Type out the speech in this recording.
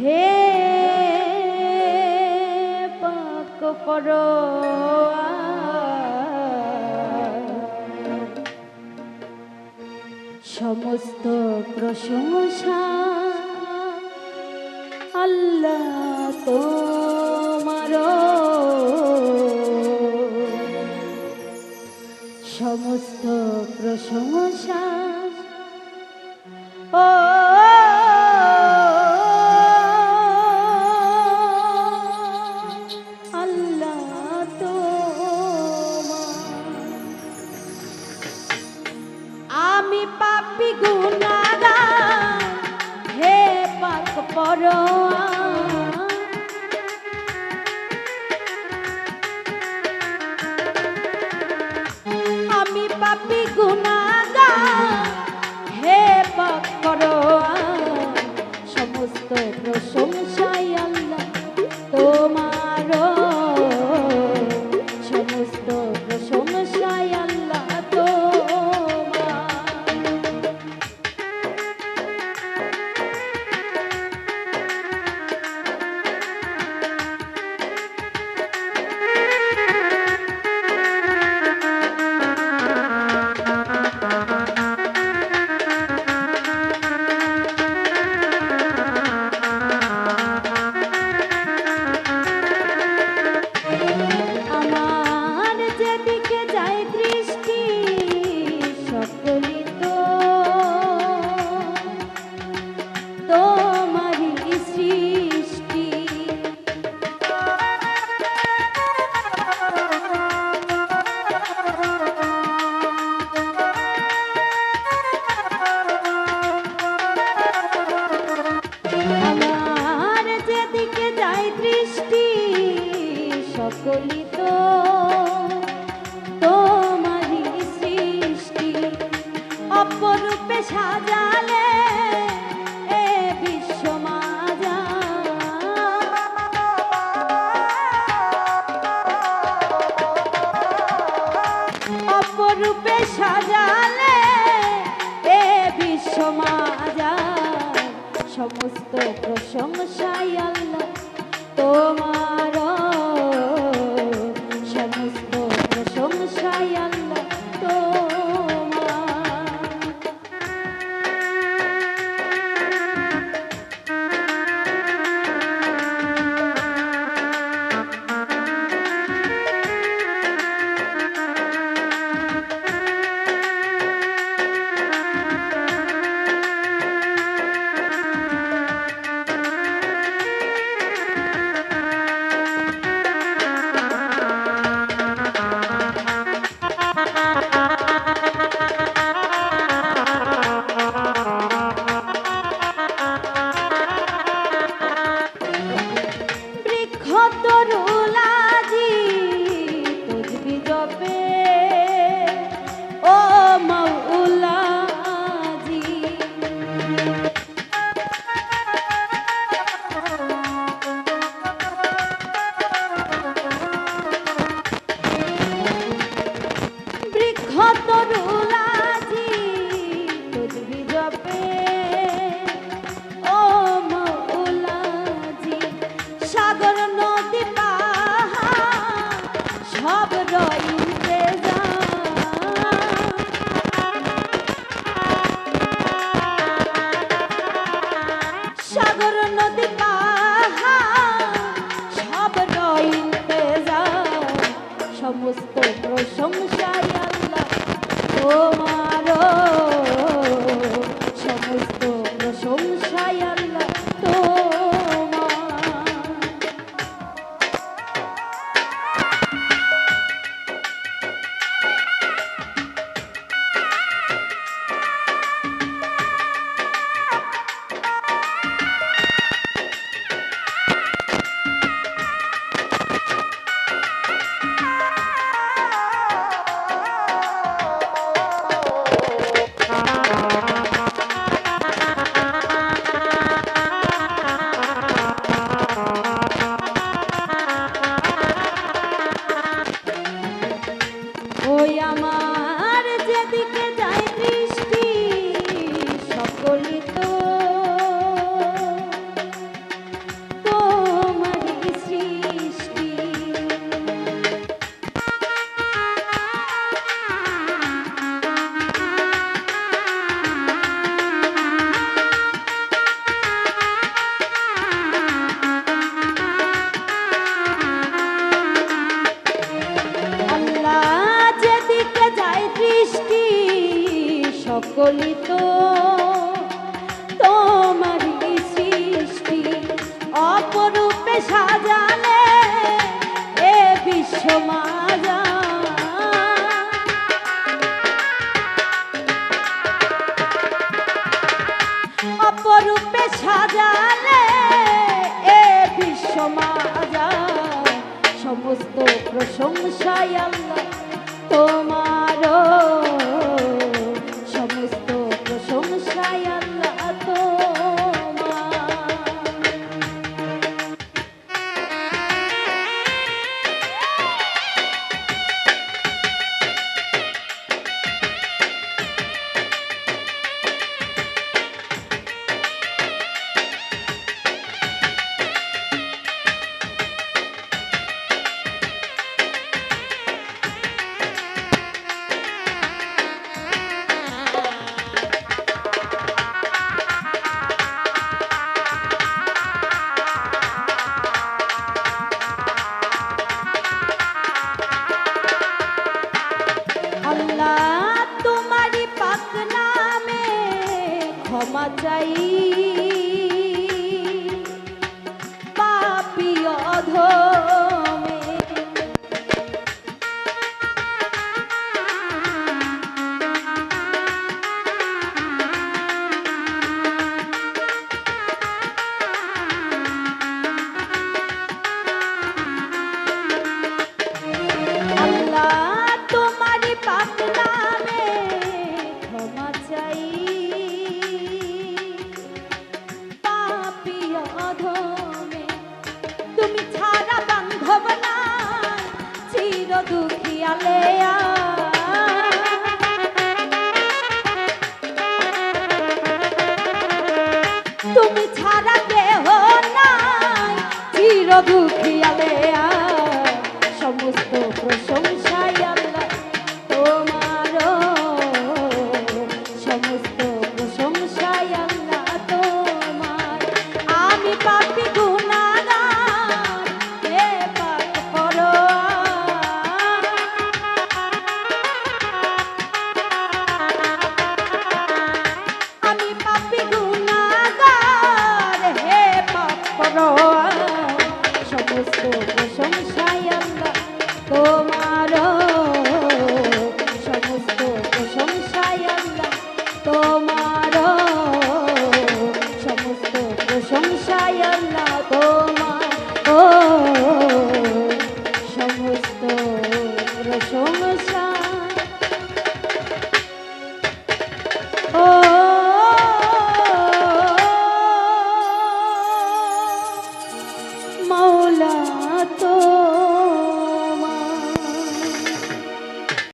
হে পাক পর সমস্ত প্রসঙ্গ কলিত তোমারি সৃষ্টি অপরূপে সাজালে রূপে সাজালে এ বিশ্বমাজা সমস্ত প্রশংসায় আল্লাহ তোমার প্রশংসায় আল্লাহ তোমারও ক্ষমা চাই তুমি ছাড়া কেহ নাই। চির দুঃখিয়ালে সমস্ত প্রশংসায় আল্লাহ তোমার